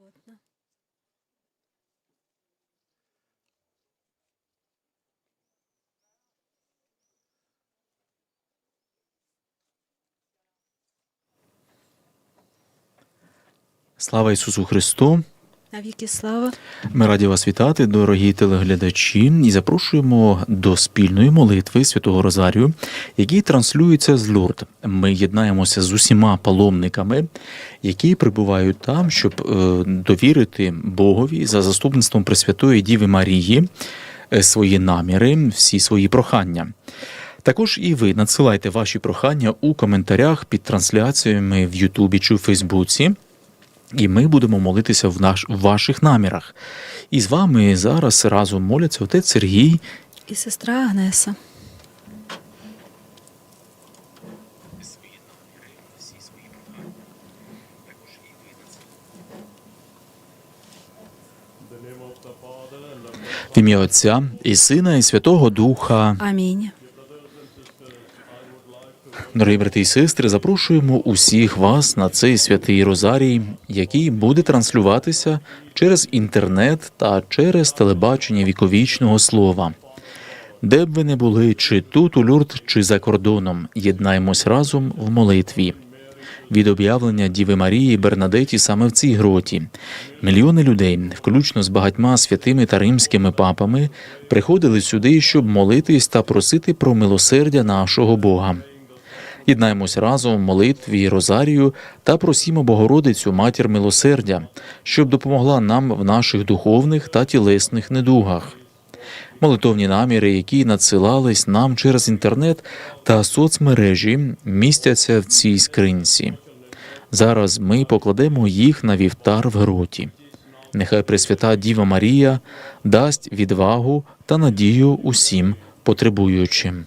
беззаботно. Слава Ісусу Христу! Навіки слава. Ми раді вас вітати, дорогі телеглядачі, і запрошуємо до спільної молитви Святого Розарію, який транслюється з Лурд. Ми єднаємося з усіма паломниками, які прибувають там, щоб е, довірити Богові за заступництвом Пресвятої Діви Марії е, свої наміри, всі свої прохання. Також і ви надсилайте ваші прохання у коментарях під трансляціями в Ютубі чи Фейсбуці. І ми будемо молитися в наш в ваших намірах. І з вами зараз разом моляться отець Сергій. І сестра Агнеса. В ім'я Отця і Сина, і Святого Духа. Амінь. Дорогі брати і сестри, запрошуємо усіх вас на цей святий Розарій, який буде транслюватися через інтернет та через телебачення віковічного слова. Де б ви не були, чи тут у Люрд, чи за кордоном, єднаємось разом в молитві. Від об'явлення Діви Марії Бернадеті саме в цій гроті мільйони людей, включно з багатьма святими та римськими папами, приходили сюди, щоб молитись та просити про милосердя нашого Бога. Єднаємось разом в молитві Розарію та просімо Богородицю, матір милосердя, щоб допомогла нам в наших духовних та тілесних недугах. Молитовні наміри, які надсилались нам через інтернет та соцмережі, містяться в цій скринці. Зараз ми покладемо їх на вівтар в гроті. Нехай Пресвята Діва Марія дасть відвагу та надію усім потребуючим.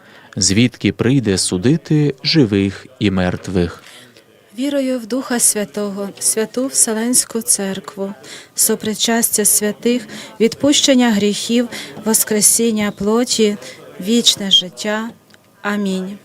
звідки прийде судити живих і мертвих. Вірою в Духа Святого, святу Вселенську Церкву, сопричастя святих, відпущення гріхів, воскресіння плоті, вічне життя. Амінь.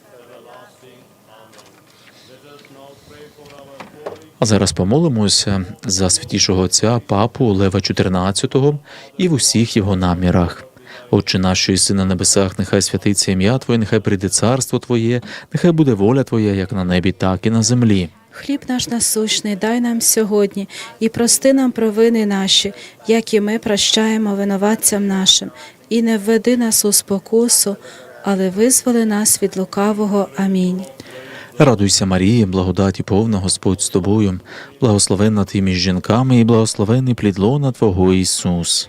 А зараз помолимося за святішого отця папу Лева XIV і в усіх його намірах. Отче наш, що єси на небесах, нехай святиться ім'я Твоє, нехай прийде царство Твоє, нехай буде воля Твоя, як на небі, так і на землі. Хліб наш насущний дай нам сьогодні і прости нам провини наші, як і ми прощаємо винуватцям нашим, і не введи нас у спокусу, але визволи нас від лукавого. Амінь. Радуйся, Марія, благодаті повна Господь з тобою, благословенна ти між жінками, і благословений плід лона Твого Ісус.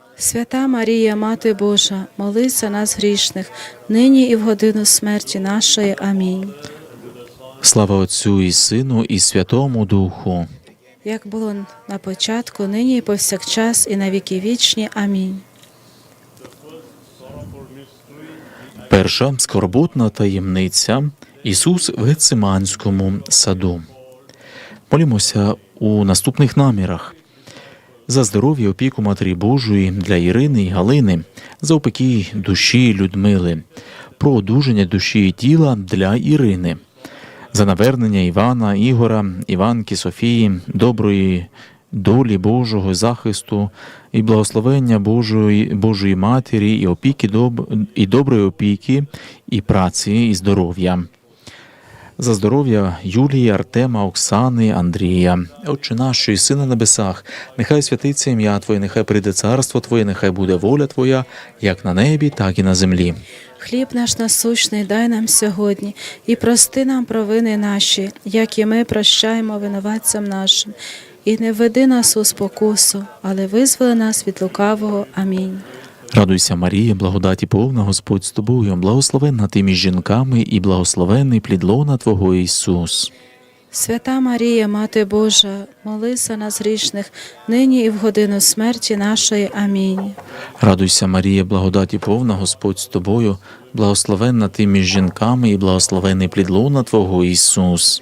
Свята Марія, Мати Божа, молись за нас грішних, нині і в годину смерті нашої. Амінь. Слава Отцю і Сину, і Святому Духу. Як було на початку, нині і повсякчас, і на віки вічні. Амінь. Перша скорботна таємниця Ісус в Гециманському саду. Молімося у наступних намірах. За здоров'я опіку Матері Божої для Ірини і Галини, за опеки душі Людмили, про одужання душі і тіла для Ірини, за навернення Івана, Ігора, Іванки, Софії, доброї долі Божого захисту і благословення Божої, Божої Матері, і опіки доб, і доброї опіки, і праці, і здоров'я. За здоров'я Юлії, Артема, Оксани, Андрія, Отче наш, що єси на небесах, нехай святиться ім'я Твоє, нехай прийде царство Твоє, нехай буде воля Твоя, як на небі, так і на землі. Хліб наш насущний дай нам сьогодні, і прости нам провини наші, як і ми прощаємо винуватцям нашим. І не введи нас у спокусу, але визволи нас від лукавого. Амінь. Радуйся, Марія, благодаті повна Господь з тобою, благословенна ти між жінками, і благословенний плід лона Твого Ісус. Свята Марія, Мати Божа, молися нас грішних, нині і в годину смерті нашої. Амінь. Радуйся, Марія, благодаті повна Господь з тобою, благословенна ти між жінками, і благословенний плід лона Твого Ісус.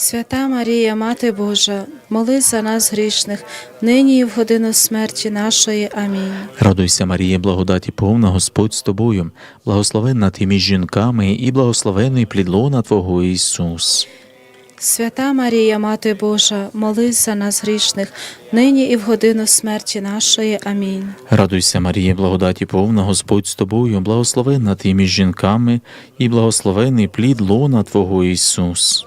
Свята Марія, Мати Божа, молися нас грішних, нині і в годину смерті нашої. Амінь. Радуйся, Марія, благодаті повна Господь з тобою, благословенна ти між жінками, і благословений плід лона Твого Ісус. Свята Марія, Мати Божа, молися нас грішних, нині і в годину смерті нашої. Амінь. Радуйся, Марія, благодаті повна Господь з тобою, благословенна ти між жінками, і благословений плід лона Твого Ісус.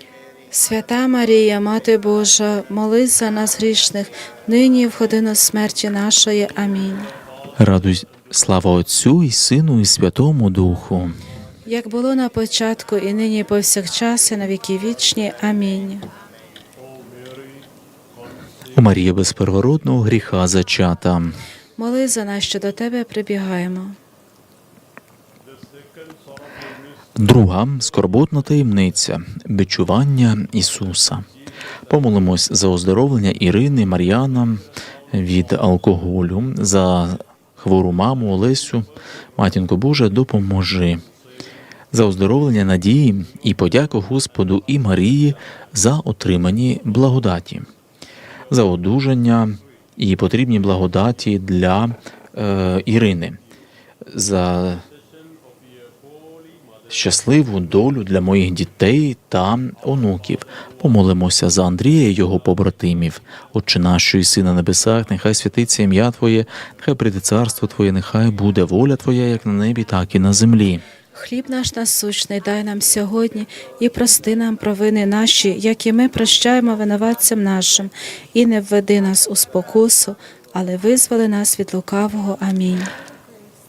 Свята Марія, Мати Божа, молись за нас грішних, нині і в годину смерті нашої. Амінь. Радуй, слава Отцю і Сину, і Святому Духу. Як було на початку, і нині і повсякчас, і на віки вічні. Амінь. У Марія без первородного гріха зачата. Моли за нас, що до тебе прибігаємо. Друга скорботна таємниця бичування Ісуса. Помолимось за оздоровлення Ірини Мар'яна від алкоголю, за хвору маму Олесю. Матінко Божа, допоможи. За оздоровлення надії і подяку Господу і Марії за отримані благодаті, за одужання і потрібні благодаті для е, Ірини, за щасливу долю для моїх дітей та онуків. Помолимося за Андрія і його побратимів. Отче наш, що єси на небесах, нехай святиться ім'я Твоє, нехай прийде царство Твоє, нехай буде воля Твоя, як на небі, так і на землі. Хліб наш насущний дай нам сьогодні і прости нам провини наші, як і ми прощаємо винуватцям нашим, і не введи нас у спокусу, але визволи нас від лукавого. Амінь.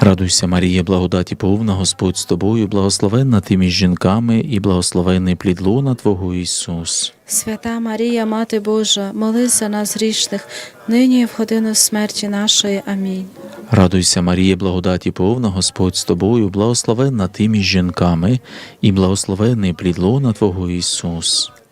Радуйся, Марія, благодаті повна, Господь з тобою, благословенна ти між жінками, і благословений плід лона Твого Ісус. Свята Марія, Мати Божа, молись за нас грішних, нині і в годину смерті нашої. Амінь. Радуйся, Марія, благодаті повна, Господь з тобою, благословенна ти між жінками, і благословений плід лона Твого Ісус.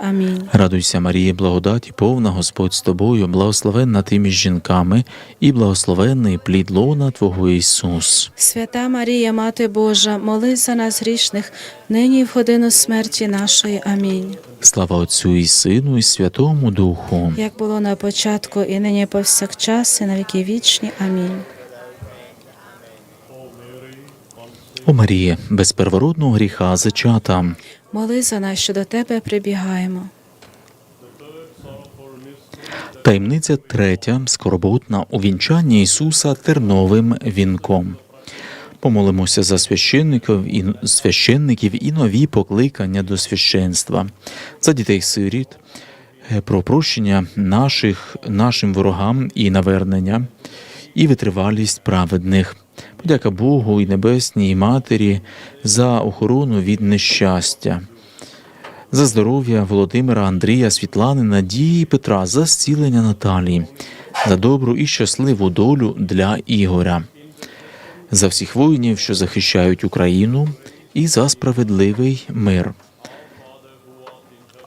Амінь. Радуйся, Марія, благодаті повна, Господь з тобою, благословенна ти між жінками, і благословенний плід лона Твого Ісус. Свята Марія, Мати Божа, молись за нас грішних, нині і в годину смерті нашої. Амінь. Слава Отцю і Сину, і Святому Духу. Як було на початку, і нині повсякчас, і на віки вічні. Амінь. О Марія, без первородного гріха зачата. Молись за нас, що до тебе прибігаємо. Таємниця третя, скорботна у вінчанні Ісуса терновим вінком. Помолимося за священників і священників і нові покликання до священства, за дітей сиріт, е, про прощення наших, нашим ворогам і навернення, і витривалість праведних. Подяка Богу і Небесній Матері за охорону від нещастя за здоров'я Володимира, Андрія, Світлани, Надії Петра, за зцілення Наталії, за добру і щасливу долю для Ігоря, за всіх воїнів, що захищають Україну, і за справедливий мир.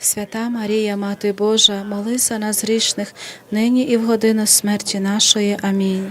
Свята Марія, Мати Божа, моли за нас грішних, нині і в годину смерті нашої. Амінь.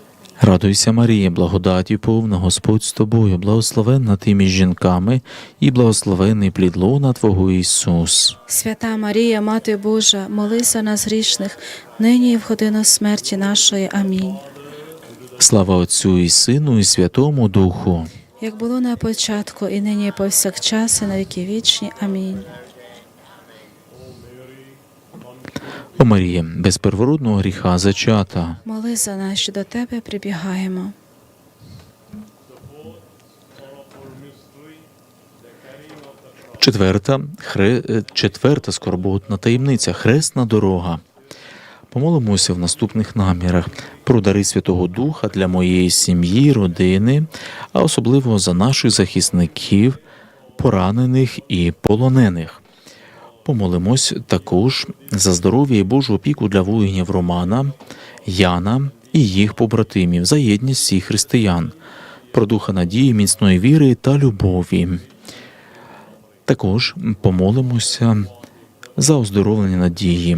Радуйся, Марія, благодаті повна, Господь з тобою, благословенна ти між жінками, і благословенний плід лона Твого Ісус. Свята Марія, Мати Божа, молися нас грішних, нині і в годину смерті нашої. Амінь. Слава Отцю і Сину, і Святому Духу. Як було на початку, і нині, і повсякчас, і на віки вічні. Амінь. О Марія, без первородного гріха зачата. Моли за нас, що до тебе прибігаємо. Четверта, хре... е, четверта скорботна таємниця хресна дорога. Помолимося в наступних намірах про дари Святого Духа для моєї сім'ї, родини, а особливо за наших захисників, поранених і полонених. Помолимось також за здоров'я і Божу опіку для воїнів Романа, Яна і їх побратимів, за єдність всіх християн, про духа надії, міцної віри та любові. Також помолимося за оздоровлення надії.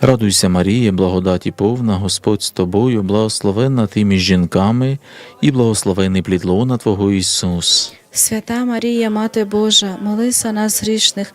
Радуйся, Марія, благодаті повна, Господь з тобою, благословенна ти між жінками, і благословений плід лона Твого Ісус. Свята Марія, Мати Божа, молися нас грішних,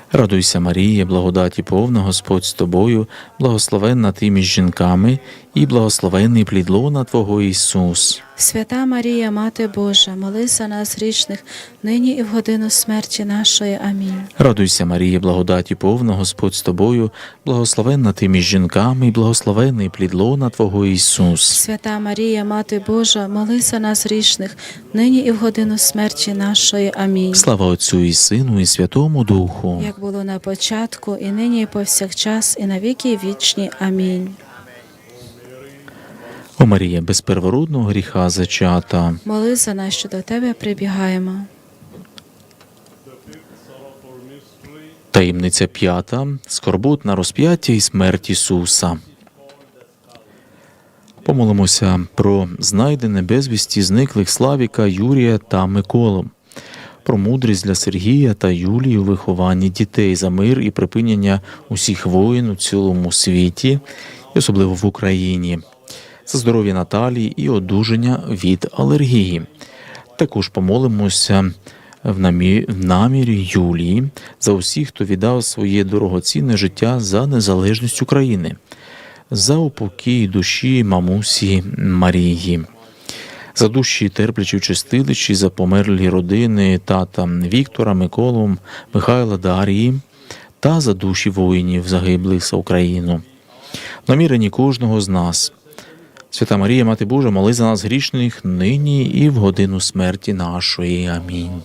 Радуйся, Марія, благодаті повна, Господь з тобою, благословенна ти між жінками, і благословений плід лона Твого Ісус. Свята Марія, Мати Божа, молись за нас грішних, нині і в годину смерті нашої. Амінь. Радуйся, Марія, благодаті повна, Господь з тобою, благословенна ти між жінками, і благословений плід лона Твого Ісус. Свята Марія, Мати Божа, молись за нас грішних, нині і в годину смерті нашої. Амінь. Слава Отцю і Сину, і Святому Духу. Як було на початку, і нині, і повсякчас, і на віки вічні. Амінь. О Марія, без первородного гріха зачата. Моли за нас, що до тебе прибігаємо. Таємниця п'ята скорботна розп'яття і смерть Ісуса. Помолимося про знайдене безвісті зниклих Славіка, Юрія та Миколу, про мудрість для Сергія та Юлії у вихованні дітей за мир і припинення усіх воїн у цілому світі, і особливо в Україні, за здоров'я Наталії і одужання від алергії. Також помолимося в намі- в намірі Юлії за усіх, хто віддав своє дорогоцінне життя за незалежність України, за упокій душі мамусі Марії, за душі терплячі чистилищі, за померлі родини тата Віктора, Миколу, Михайла Дарії та за душі воїнів, загиблих за Україну. В наміренні кожного з нас. Свята Марія, Мати Божа, моли за нас грішних нині і в годину смерті нашої. Амінь.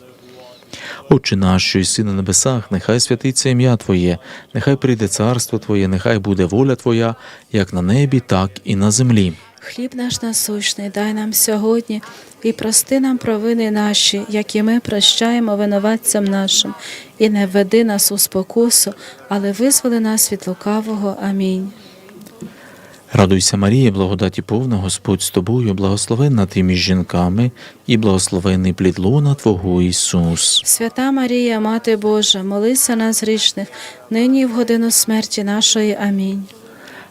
Отче наш, що єси на небесах, нехай святиться ім'я Твоє, нехай прийде царство Твоє, нехай буде воля Твоя, як на небі, так і на землі. Хліб наш насущний дай нам сьогодні і прости нам провини наші, як і ми прощаємо винуватцям нашим, і не введи нас у спокусу, але визволи нас від лукавого. Амінь. Радуйся, Марія, благодаті повна, Господь з тобою, благословенна ти між жінками, і благословений плід лона Твого Ісус. Свята Марія, Мати Божа, молися нас грішних, нині і в годину смерті нашої. Амінь.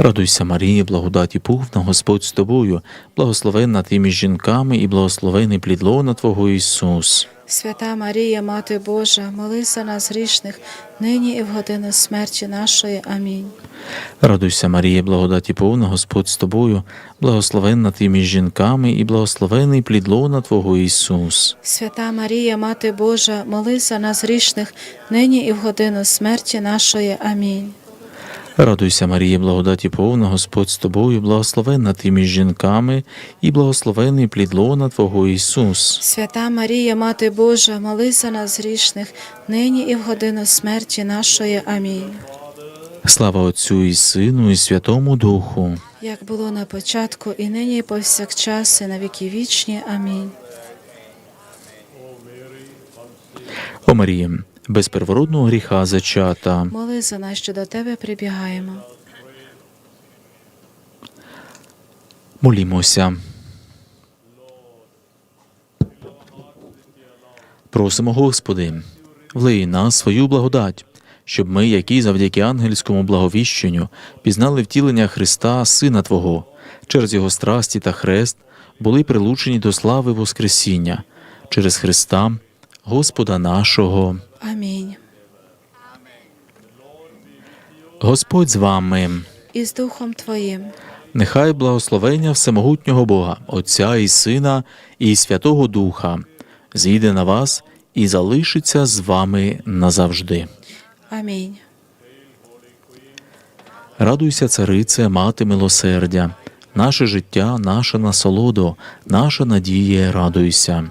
Радуйся, Марія, благодаті повна, Господь з тобою, благословенна ти між жінками, і благословений плід лона Твого Ісус. Свята Марія, Мати Божа, молися нас грішних, нині і в годину смерті нашої. Амінь. Радуйся, Марія, благодаті повна, Господь з тобою, благословенна ти між жінками, і благословений плід лона Твого Ісус. Свята Марія, Мати Божа, молися нас грішних, нині і в годину смерті нашої. Амінь. Радуйся, Марія, благодаті повна, Господь з тобою, благословенна ти між жінками, і благословений плід лона Твого Ісус. Свята Марія, Мати Божа, молися нас грішних, нині і в годину смерті нашої. Амінь. Слава Отцю і Сину, і Святому Духу. Як було на початку, і нині, і повсякчас, і на віки вічні. Амінь. О Марія, без первородного гріха зачата. Моли за нас, що до тебе прибігаємо. Молімося. Просимо, Господи, влий нас свою благодать, щоб ми, які завдяки ангельському благовіщенню пізнали втілення Христа, Сина Твого, через Його страсті та хрест, були прилучені до слави Воскресіння, через Христа, Господа нашого. Амінь. Господь з вами. І з Духом Твоїм. Нехай благословення Всемогутнього Бога, Отця і Сина, і Святого Духа зійде на вас і залишиться з вами назавжди. Амінь. Радуйся, царице, мати милосердя, наше життя, наша насолодо, наша надія, радуйся.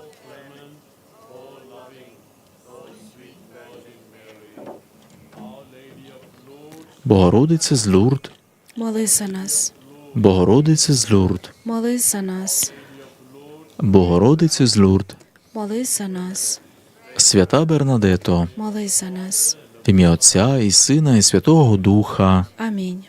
Богородице з Лурд, молись за нас. Богородице з Лурд, молись за нас. Богородице з Лурд, молись за нас. свята Бернадето, молись за нас. В ім'я Отця і Сина, і Святого Духа. Амінь.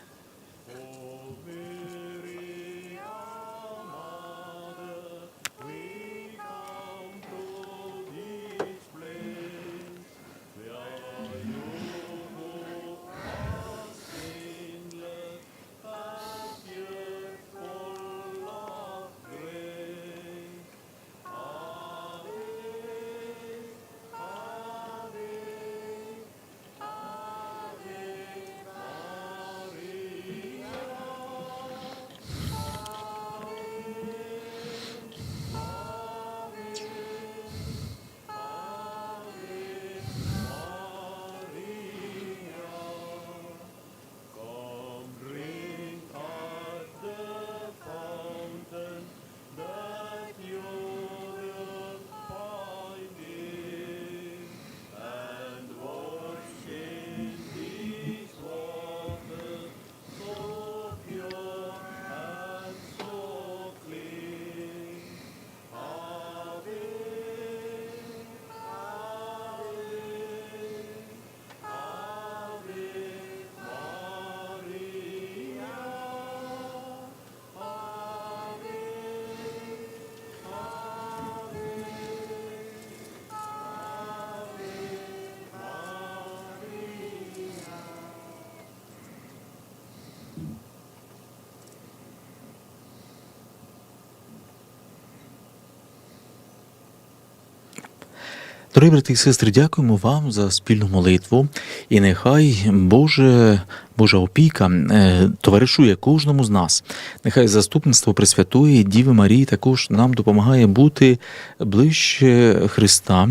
Дорогі брати і сестри, дякуємо вам за спільну молитву, і нехай Боже, Божа опіка е, товаришує кожному з нас. Нехай заступництво Пресвятої Діви Марії також нам допомагає бути ближче Христа,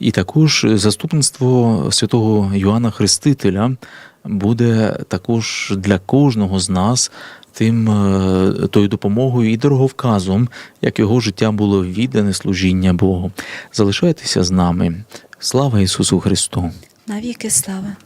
і також заступництво святого Йоанна Хрестителя буде також для кожного з нас тим е, тою допомогою і дороговказом, як його життя було віддане служіння Богу. Залишайтеся з нами. Слава Ісусу Христу! Навіки слава.